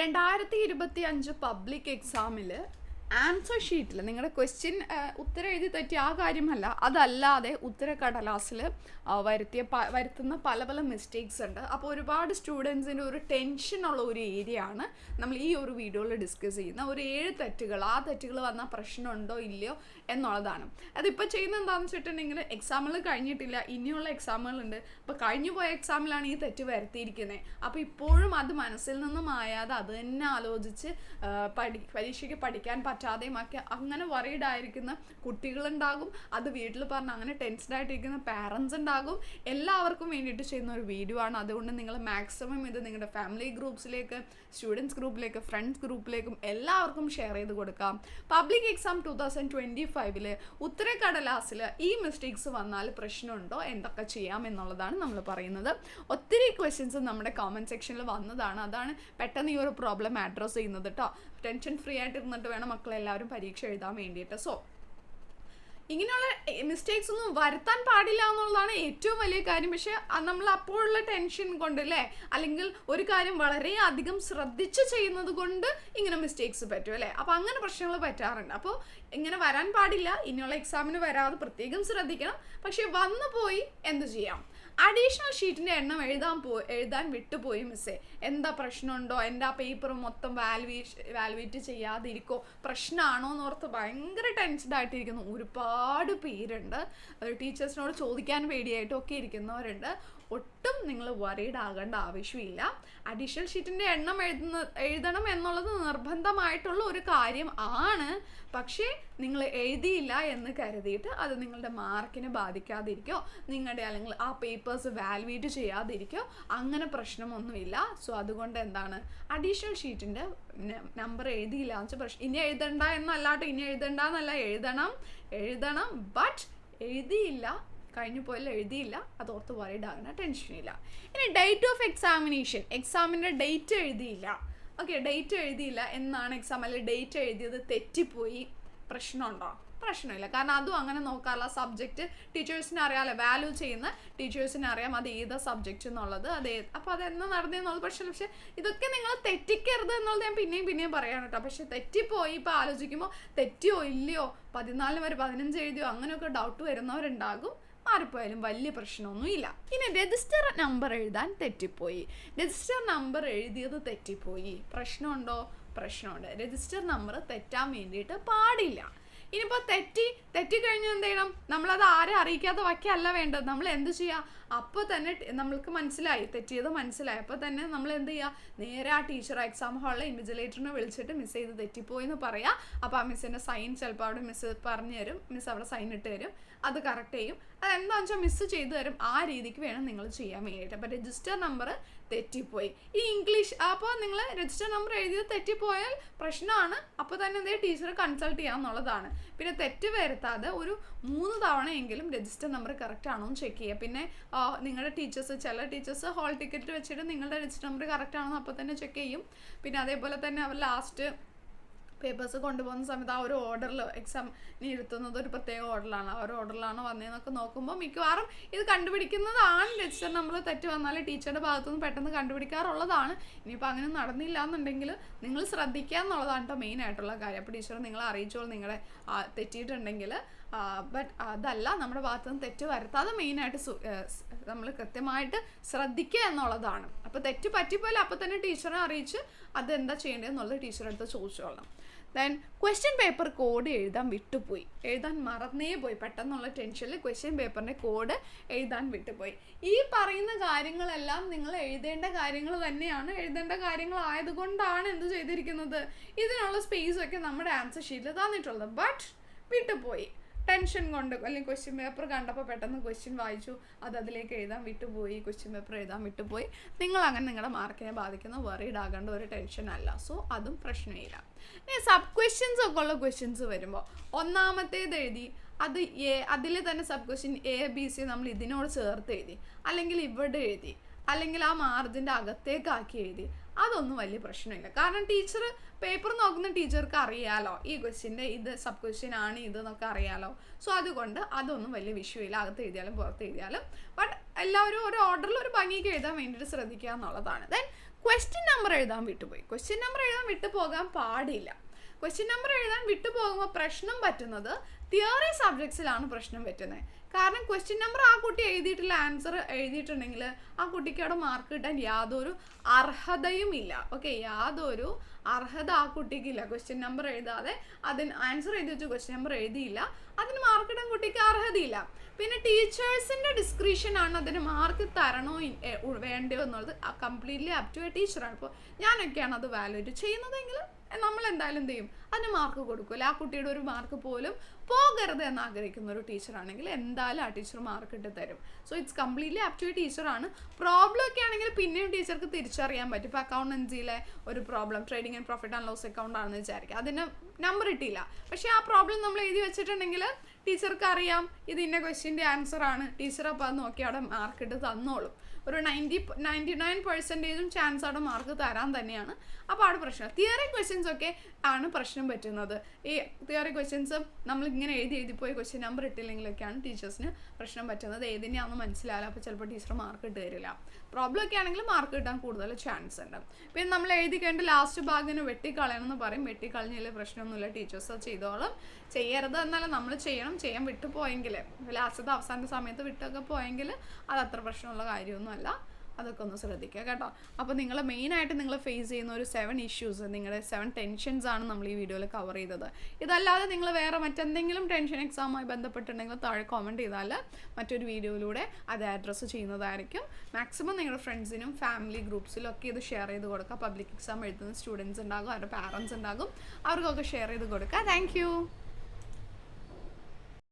രണ്ടായിരത്തി ഇരുപത്തി അഞ്ച് പബ്ലിക് എക്സാമിൽ ആൻസർ ഷീറ്റിൽ നിങ്ങളുടെ ക്വസ്റ്റ്യൻ ഉത്തരം എഴുതി തെറ്റി ആ കാര്യമല്ല. അതല്ലാതെ ഉത്തരക്കടലാസിൽ വരുത്തിയ പ വരുത്തുന്ന പല പല മിസ്റ്റേക്സ് ഉണ്ട്. അപ്പോൾ ഒരുപാട് സ്റ്റുഡൻസിന്റെ ഒരു ടെൻഷനുള്ള ഒരു ഏരിയ ആണ് നമ്മൾ ഈ ഒരു വീഡിയോയിൽ ഡിസ്കസ് ചെയ്യുന്ന ഒരു ഏഴ് തെറ്റുകൾ ആ തെറ്റുകൾ വന്നാൽ പ്രശ്നമുണ്ടോ ഇല്ലയോ എന്നുള്ളതാണ്. അതിപ്പോൾ ചെയ്യുന്ന എന്താണെന്ന് വെച്ചിട്ടുണ്ടെങ്കിൽ എക്സാമുകൾ കഴിഞ്ഞിട്ടില്ല. ഇനിയുള്ള എക്സാമുകളുണ്ട് അപ്പോൾ കഴിഞ്ഞു പോയ എക്സാമിലാണ് ഈ തെറ്റ് വരുത്തിയിരിക്കുന്നത് അപ്പോൾ ഇപ്പോഴും അത് മനസ്സിൽ നിന്നും ആയാതെ അത് തന്നെ ആലോചിച്ച് പഠി പരീക്ഷയ്ക്ക് പഠിക്കാൻ പറ്റാതെയും ഒക്കെ അങ്ങനെ വറീഡ് ആയിരിക്കുന്ന കുട്ടികളുണ്ടാകും. അത് വീട്ടിൽ പറഞ്ഞ് അങ്ങനെ ടെൻസ്ഡ് ആയിട്ടിരിക്കുന്ന പാരൻസ് ഉണ്ടാകും. എല്ലാവർക്കും വേണ്ടിയിട്ട് ചെയ്യുന്ന ഒരു വീഡിയോ ആണ്. അതുകൊണ്ട് നിങ്ങൾ മാക്സിമം ഇത് നിങ്ങളുടെ ഫാമിലി ഗ്രൂപ്പ്സിലേക്ക് സ്റ്റുഡൻസ് ഗ്രൂപ്പിലേക്ക് ഫ്രണ്ട്സ് ഗ്രൂപ്പിലേക്കും എല്ലാവർക്കും ഷെയർ ചെയ്ത് കൊടുക്കാം. Public exam two thousand twenty ഫൈവിൽ ഉത്തരക്കടലാസിൽ ഈ മിസ്റ്റേക്സ് വന്നാൽ പ്രശ്നമുണ്ടോ? എന്തൊക്കെ ചെയ്യാം എന്നുള്ളതാണ് നമ്മൾ പറയുന്നത്. ഒത്തിരി ക്വസ്റ്റ്യൻസ് നമ്മുടെ കോമന്റ് സെക്ഷനിൽ വന്നതാണ്. അതാണ് പെട്ടെന്ന് ഈ ഒരു പ്രോബ്ലം അഡ്രസ്സ് ചെയ്യുന്നത് കേട്ടോ ടെൻഷൻ ഫ്രീ ആയിട്ട് ഇരുന്നിട്ട് വേണം മക്കളെല്ലാവരും പരീക്ഷ എഴുതാൻ വേണ്ടിയിട്ട്. സോ ഇങ്ങനെയുള്ള മിസ്റ്റേക്സ് ഒന്നും വരുത്താൻ പാടില്ല എന്നുള്ളതാണ് ഏറ്റവും വലിയ കാര്യം. പക്ഷെ നമ്മൾ അപ്പോഴുള്ള ടെൻഷൻ കൊണ്ട് അല്ലേ? അല്ലെങ്കിൽ ഒരു കാര്യം വളരെ അധികം ശ്രദ്ധിച്ച് ചെയ്യുന്നത് കൊണ്ട് ഇങ്ങനെ മിസ്റ്റേക്സ് പറ്റും അല്ലേ? അപ്പോൾ അങ്ങനെ പ്രശ്നങ്ങൾ പറ്റാറുണ്ട്. അപ്പോൾ ഇങ്ങനെ വരാൻ പാടില്ല. ഇനിയുള്ള എക്സാമിന് വരാതെ പ്രത്യേകം ശ്രദ്ധിക്കണം. പക്ഷെ വന്നു പോയി എന്ത് ചെയ്യാം? അഡീഷണൽ ഷീറ്റിന്റെ എണ്ണം എഴുതാൻ പോ എഴുതാൻ വിട്ടുപോയി മിസ്സേ എന്താ പ്രശ്നമുണ്ടോ? എന്റെ ആ പേപ്പർ മൊത്തം വാലുവേറ്റ് വാലുവേറ്റ് ചെയ്യാതിരിക്കോ? പ്രശ്നമാണോ എന്ന് ഓർത്ത് ഭയങ്കര ടെൻഷൻഡ് ആയിട്ടിരിക്കുന്നു. ഒരുപാട് പേരുണ്ട്. ടീച്ചേഴ്സിനോട് ചോദിക്കാൻ പേടിയായിട്ടും ഒക്കെ ഇരിക്കുന്നവരുണ്ട്. ഒട്ടും നിങ്ങൾ വറീഡ് ആകേണ്ട ആവശ്യമില്ല. അഡീഷണൽ ഷീറ്റിന്റെ എണ്ണം എഴുതുന്ന എഴുതണം എന്നുള്ളത് നിർബന്ധമായിട്ടുള്ള ഒരു കാര്യം ആണ്. പക്ഷേ നിങ്ങൾ എഴുതിയില്ല എന്ന് കരുതിയിട്ട് അത് നിങ്ങളുടെ മാർക്കിനെ ബാധിക്കാതിരിക്കോ നിങ്ങളുടെ അല്ലെങ്കിൽ ആ പേപ്പേഴ്സ് വാലുവേറ്റ് ചെയ്യാതിരിക്കോ അങ്ങനെ പ്രശ്നമൊന്നുമില്ല. സോ അതുകൊണ്ട് എന്താണ്? അഡീഷണൽ ഷീറ്റിന്റെ നമ്പർ എഴുതിയില്ല എന്ന് വെച്ചാൽ പ്രശ്നം. ഇനി എഴുതണ്ട എന്നല്ലാട്ടോ ഇനി എഴുതണ്ട എന്നല്ല എഴുതണം എഴുതണം ബട്ട് എഴുതിയില്ല കഴിഞ്ഞു പോയാൽ എഴുതിയില്ല. അത് ഓർത്ത് വറീഡ് ആകുന്ന ടെൻഷനില്ല ഇനി ഡേറ്റ് ഓഫ് എക്സാമിനേഷൻ എക്സാമിന്റെ ഡേറ്റ് എഴുതിയില്ല. ഓക്കെ ഡേറ്റ് എഴുതിയില്ല എന്നാണ് എക്സാം അല്ലെങ്കിൽ ഡേറ്റ് എഴുതിയത് തെറ്റിപ്പോയി. പ്രശ്നമുണ്ടോ? പ്രശ്നമില്ല. കാരണം അതും അങ്ങനെ നോക്കാറില്ല. സബ്ജക്റ്റ് ടീച്ചേഴ്സിന് അറിയാമല്ലോ വാല്യൂ ചെയ്യുന്ന ടീച്ചേഴ്സിന് അറിയാം അത് ഏതാ സബ്ജക്റ്റ് എന്നുള്ളത്. അത് അപ്പോൾ അത് എന്ന് നടന്നെന്നുള്ളത് പക്ഷേ പക്ഷെ ഇതൊക്കെ നിങ്ങൾ തെറ്റിക്കരുത് എന്നുള്ളത് ഞാൻ പിന്നെയും പിന്നെയും പറയാണ് കേട്ടോ. പക്ഷെ തെറ്റിപ്പോയി. ഇപ്പോൾ ആലോചിക്കുമ്പോൾ തെറ്റിയോ ഇല്ലയോ? പതിനാലിന് വരെ പതിനഞ്ച് എഴുതിയോ? അങ്ങനെയൊക്കെ ഡൗട്ട് വരുന്നവരുണ്ടാകും. മാറിപ്പോയാലും വലിയ പ്രശ്നമൊന്നുമില്ല. ഇനി രജിസ്റ്റർ നമ്പർ എഴുതാൻ തെറ്റിപ്പോയി. രജിസ്റ്റർ നമ്പർ എഴുതിയത് തെറ്റിപ്പോയി. പ്രശ്നമുണ്ടോ? പ്രശ്നമുണ്ട്. രജിസ്റ്റർ നമ്പർ തെറ്റാൻ വേണ്ടിയിട്ട് പാടില്ല. ഇനിയിപ്പോൾ തെറ്റി തെറ്റിക്കഴിഞ്ഞാൽ എന്ത് ചെയ്യണം? നമ്മളത് ആരെ അറിയിക്കാതെ വയ്ക്കല്ല വേണ്ടത്. നമ്മൾ എന്ത് ചെയ്യുക അപ്പോൾ തന്നെ നമ്മൾക്ക് മനസ്സിലായി. തെറ്റിയത് മനസ്സിലായി. അപ്പോൾ തന്നെ നമ്മൾ എന്ത് ചെയ്യുക നേരെ ആ ടീച്ചർ എക്സാം ഹാളിലെ ഇൻവിജിലേറ്ററിനെ വിളിച്ചിട്ട് മിസ് ചെയ്ത് തെറ്റിപ്പോയി എന്ന് പറയാം. അപ്പോൾ ആ മിസ്സിന്റെ സൈൻ ചിലപ്പോൾ അവിടെ മിസ് പറഞ്ഞു തരും. മിസ് അവിടെ സൈൻ ഇട്ട് തരും. അത് കറക്റ്റ് ചെയ്യും. അതെന്താണെന്ന് വെച്ചാൽ മിസ്സ് ചെയ്തു തരും. ആ രീതിക്ക് വേണം നിങ്ങൾ ചെയ്യാൻ വേണ്ടിയിട്ട്. അപ്പോൾ രജിസ്റ്റർ നമ്പർ തെറ്റിപ്പോയി. ഈ ഇംഗ്ലീഷ് അപ്പോൾ നിങ്ങൾ രജിസ്റ്റർ നമ്പർ എഴുതിയത് തെറ്റിപ്പോയാൽ പ്രശ്നമാണ് അപ്പോൾ തന്നെ എന്തേ ടീച്ചറെ കൺസൾട്ട് ചെയ്യാമെന്നുള്ളതാണ് പിന്നെ തെറ്റ് വരുത്താതെ ഒരു മൂന്ന് തവണയെങ്കിലും രജിസ്റ്റർ നമ്പർ കറക്റ്റ് ആണോ എന്ന് ചെക്ക് ചെയ്യുക. പിന്നെ നിങ്ങളുടെ ടീച്ചേഴ്സ് ചില ടീച്ചേഴ്സ് ഹോൾ ടിക്കറ്റ് വെച്ചിട്ട് നിങ്ങളുടെ രജിസ്റ്റർ നമ്പർ കറക്റ്റ് ആണോ അപ്പോൾ തന്നെ ചെക്ക് ചെയ്യും. പിന്നെ അതേപോലെ തന്നെ അവർ ലാസ്റ്റ് പേപ്പേഴ്സ് കൊണ്ടുപോകുന്ന സമയത്ത് ആ ഒരു ഓർഡറിൽ എക്സാം ഇരുത്തുന്നത് ഒരു പ്രത്യേക ഓർഡറിലാണ് ആ ഒരു ഓർഡറിലാണ് വന്നതെന്നൊക്കെ നോക്കുമ്പോൾ മിക്കവാറും ഇത് കണ്ടുപിടിക്കുന്നതാണ് രജിസ്റ്റർ നമ്മൾ തെറ്റ് വന്നാൽ ടീച്ചറുടെ ഭാഗത്തുനിന്ന് പെട്ടെന്ന് കണ്ടുപിടിക്കാറുള്ളതാണ്. ഇനിയിപ്പോൾ അങ്ങനെ നടന്നില്ല എന്നുണ്ടെങ്കിൽ നിങ്ങൾ ശ്രദ്ധിക്കുക എന്നുള്ളതാണ് കേട്ടോ മെയിൻ ആയിട്ടുള്ള കാര്യം. അപ്പോൾ ടീച്ചർ നിങ്ങളെ അറിയിച്ചോളൂ നിങ്ങളെ തെറ്റിയിട്ടുണ്ടെങ്കിൽ ബട്ട് അതല്ല നമ്മുടെ ഭാഗത്തുനിന്ന് തെറ്റ് വരുത്താതെ മെയിനായിട്ട് നമ്മൾ കൃത്യമായിട്ട് ശ്രദ്ധിക്കുക എന്നുള്ളതാണ്. അപ്പോൾ തെറ്റ് പറ്റിപ്പോലെ അപ്പോൾ തന്നെ ടീച്ചറെ അറിയിച്ച് അതെന്താ ചെയ്യേണ്ടതെന്നുള്ളത് ടീച്ചറെ അടുത്ത് ചോദിച്ചോളണം. ദെൻ ക്വസ്റ്റ്യൻ പേപ്പർ കോഡ് എഴുതാൻ വിട്ടുപോയി. എഴുതാൻ മറന്നേ പോയി. പെട്ടെന്നുള്ള ടെൻഷനിൽ ക്വസ്റ്റ്യൻ പേപ്പറിന്റെ കോഡ് എഴുതാൻ വിട്ടുപോയി. ഈ പറയുന്ന കാര്യങ്ങളെല്ലാം നിങ്ങൾ എഴുതേണ്ട കാര്യങ്ങൾ തന്നെയാണ്. എഴുതേണ്ട കാര്യങ്ങളായതുകൊണ്ടാണ് എന്ത് ചെയ്തിരിക്കുന്നത്? ഇതിനുള്ള സ്പേസൊക്കെ നമ്മുടെ ആൻസർ ഷീറ്റിൽ തന്നിട്ടുള്ളത് ബട്ട് വിട്ടുപോയി. ടെൻഷൻ കൊണ്ട് അല്ലെങ്കിൽ ക്വസ്റ്റ്യൻ പേപ്പർ കണ്ടപ്പോൾ പെട്ടെന്ന് ക്വസ്റ്റ്യൻ വായിച്ചു. അത് അതിലേക്ക് എഴുതാൻ വിട്ടുപോയി. ക്വസ്റ്റ്യൻ പേപ്പർ എഴുതാൻ വിട്ടുപോയി. നിങ്ങൾ അങ്ങനെ നിങ്ങളുടെ മാർക്കിനെ ബാധിക്കുന്ന വറീഡ് ആകേണ്ട ഒരു ടെൻഷൻ അല്ല. സോ അതും പ്രശ്നമില്ല. ഇനി സബ് ക്വസ്റ്റ്യൻസ് ഒക്കെ ഉള്ള ക്വസ്റ്റ്യൻസ് വരുമ്പോൾ ഒന്നാമത്തേത് എഴുതി. അത് എ അതിൽ തന്നെ sub question A B C നമ്മൾ ഇതിനോട് ചേർത്ത് എഴുതി. അല്ലെങ്കിൽ ഇവിടെ എഴുതി. അല്ലെങ്കിൽ ആ മാർജിന്റെ അകത്തേക്കാക്കി എഴുതി. അതൊന്നും വലിയ പ്രശ്നമില്ല. കാരണം ടീച്ചർ പേപ്പർ നോക്കുന്ന ടീച്ചർക്ക് അറിയാലോ ഈ ക്വസ്റ്റ്യന്റെ ഇത് സബ് ക്വസ്റ്റ്യൻ ആണ് ഇത് എന്നൊക്കെ അറിയാലോ. സോ അതുകൊണ്ട് അതൊന്നും വലിയ വിഷയമില്ല അകത്ത് എഴുതിയാലും പുറത്ത് എഴുതിയാലും. ബട്ട് എല്ലാവരും ഒരു ഓർഡറിൽ ഒരു ഭംഗിക്ക് എഴുതാൻ വേണ്ടിയിട്ട് ശ്രദ്ധിക്കുക എന്നുള്ളതാണ്. ദെൻ ക്വസ്റ്റ്യൻ നമ്പർ എഴുതാൻ വിട്ടുപോയി. ക്വസ്റ്റ്യൻ നമ്പർ എഴുതാൻ വിട്ടുപോകാൻ പാടില്ല. ക്വസ്റ്റ്യൻ നമ്പർ എഴുതാൻ വിട്ടുപോകുമ്പോൾ പ്രശ്നം പറ്റുന്നത് തിയറി സബ്ജക്ട്സിലാണ് പ്രശ്നം പറ്റുന്നത്. കാരണം ക്വസ്റ്റ്യൻ നമ്പർ ആ കുട്ടി എഴുതിയിട്ടില്ല ആൻസർ എഴുതിയിട്ടുണ്ടെങ്കിൽ ആ കുട്ടിക്ക് അവിടെ മാർക്ക് കിട്ടാൻ യാതൊരു അർഹതയും ഇല്ല. ഓക്കെ യാതൊരു അർഹത ആ കുട്ടിക്കില്ല ക്വസ്റ്റ്യൻ നമ്പർ എഴുതാതെ അതിന് ആൻസർ എഴുതി വെച്ച് ക്വസ്റ്റ്യൻ നമ്പർ എഴുതിയില്ല. അതിന് മാർക്ക് ഇടാൻ കുട്ടിക്ക് അർഹതയില്ല. പിന്നെ ടീച്ചേഴ്സിന്റെ ഡിസ്ക്രിപ്ഷൻ ആണ് അതിന് മാർക്ക് തരണോ വേണ്ടോ വേണ്ടയോ എന്നുള്ളത് കംപ്ലീറ്റ്ലി അപ് ടു എ ടീച്ചറാണ് ഇപ്പോൾ ഞാനൊക്കെയാണ് അത് വാല്യൂറ്റ് ചെയ്യുന്നതെങ്കിൽ നമ്മൾ എന്തായാലും എന്ത് ചെയ്യും? അതിന് മാർക്ക് കൊടുക്കില്ല ആ കുട്ടിയുടെ ഒരു മാർക്ക് പോലും പോകരുത് എന്ന് ആഗ്രഹിക്കുന്ന ഒരു ടീച്ചറാണെങ്കിൽ എന്തായാലും ആ ടീച്ചർ മാർക്ക് ഇട്ട് തരും. So it's completely up to ടീച്ചറാണ് പ്രോബ്ലം ഒക്കെ ആണെങ്കിൽ പിന്നെയും ടീച്ചർക്ക് തിരിച്ചറിയാൻ പറ്റും. ഇപ്പോൾ അക്കൗണ്ടൻസിയിലെ ഒരു problem trading and profit and loss account ആണെന്ന് വിചാരിക്കുക. അതിന് നമ്പർ ഇട്ടില്ല. പക്ഷേ ആ പ്രോബ്ലം നമ്മൾ എഴുതി വെച്ചിട്ടുണ്ടെങ്കിൽ ടീച്ചർക്ക് അറിയാം. ഇത് ഇന്ന ക്വസ്റ്റ്യന്റെ ആൻസർ ആണ്. ടീച്ചർ അപ്പോൾ അത് നോക്കി അവിടെ മാർക്ക് ഇട്ട് തന്നോളും. ഒരു നയന്റി നയന്റി നയൻ പെർസെന്റേജും ചാൻസ് അവിടെ മാർക്ക് തരാൻ തന്നെയാണ്. അപ്പോൾ അവിടെ പ്രശ്നം. തിയറി ക്വസ്റ്റ്യൻസ് ഒക്കെ ആണ് പ്രശ്നം പറ്റുന്നത്. ഈ തിയറി ക്വസ്റ്റ്യൻസ് നമ്മൾ ഇങ്ങനെ എഴുതി എഴുതി പോയി ക്വസ്റ്റ്യൻ നമ്പർ ഇട്ടില്ലെങ്കിലൊക്കെയാണ് ടീച്ചേഴ്സിന് പ്രശ്നം പറ്റുന്നത്. ഏതിനെയാണെന്ന് മനസ്സിലാവില്ല. അപ്പോൾ ചിലപ്പോൾ ടീച്ചർ മാർക്ക് ഇട്ട് തരില്ല. പ്രോബ്ലം ഒക്കെ ആണെങ്കിൽ മാർക്ക് കിട്ടാൻ കൂടുതൽ ചാൻസ് ഉണ്ട്. പിന്നെ നമ്മൾ എഴുതി കഴിഞ്ഞിട്ട് ലാസ്റ്റ് ഭാഗത്തിന് വെട്ടിക്കളയണമെന്ന് പറയും. വെട്ടിക്കളഞ്ഞതിൽ പ്രശ്നമൊന്നുമില്ല. ടീച്ചേഴ്സ് അത് ചെയ്തോളും. ചെയ്യരുത് എന്നല്ല നമ്മൾ ചെയ്യണം. ചെയ്യാൻ വിട്ടു പോയെങ്കിൽ ലാസ്റ്റത്തെ അവസാന സമയത്ത് വിട്ടൊക്കെ പോയെങ്കിൽ അത് അത്ര പ്രശ്നമുള്ള കാര്യമൊന്നുമല്ല അതൊക്കെ ഒന്ന് ശ്രദ്ധിക്കുക കേട്ടോ. അപ്പോൾ നിങ്ങൾ മെയിനായിട്ട് നിങ്ങൾ ഫേസ് ചെയ്യുന്ന ഒരു സെവൻ ഇഷ്യൂസ് നിങ്ങളുടെ സെവൻ ടെൻഷൻസ് ആണ് നമ്മൾ ഈ വീഡിയോയിൽ കവർ ചെയ്തത്. ഇതല്ലാതെ നിങ്ങൾ വേറെ മറ്റെന്തെങ്കിലും ടെൻഷൻ എക്സാമുമായി ബന്ധപ്പെട്ടുണ്ടെങ്കിൽ താഴെ കോമന്റ് ചെയ്താൽ മറ്റൊരു വീഡിയോയിലൂടെ അത് അഡ്രസ്സ് ചെയ്യുന്നതായിരിക്കും. മാക്സിമം നിങ്ങളുടെ ഫ്രണ്ട്സിനും ഫാമിലി ഗ്രൂപ്പ്സിലും ഒക്കെ ഇത് ഷെയർ ചെയ്ത് കൊടുക്കുക. പബ്ലിക് എക്സാം എഴുതുന്ന സ്റ്റുഡൻസ് ഉണ്ടാകും അവരുടെ പാരൻസ് ഉണ്ടാകും. അവർക്കൊക്കെ ഷെയർ ചെയ്ത് കൊടുക്കുക. താങ്ക്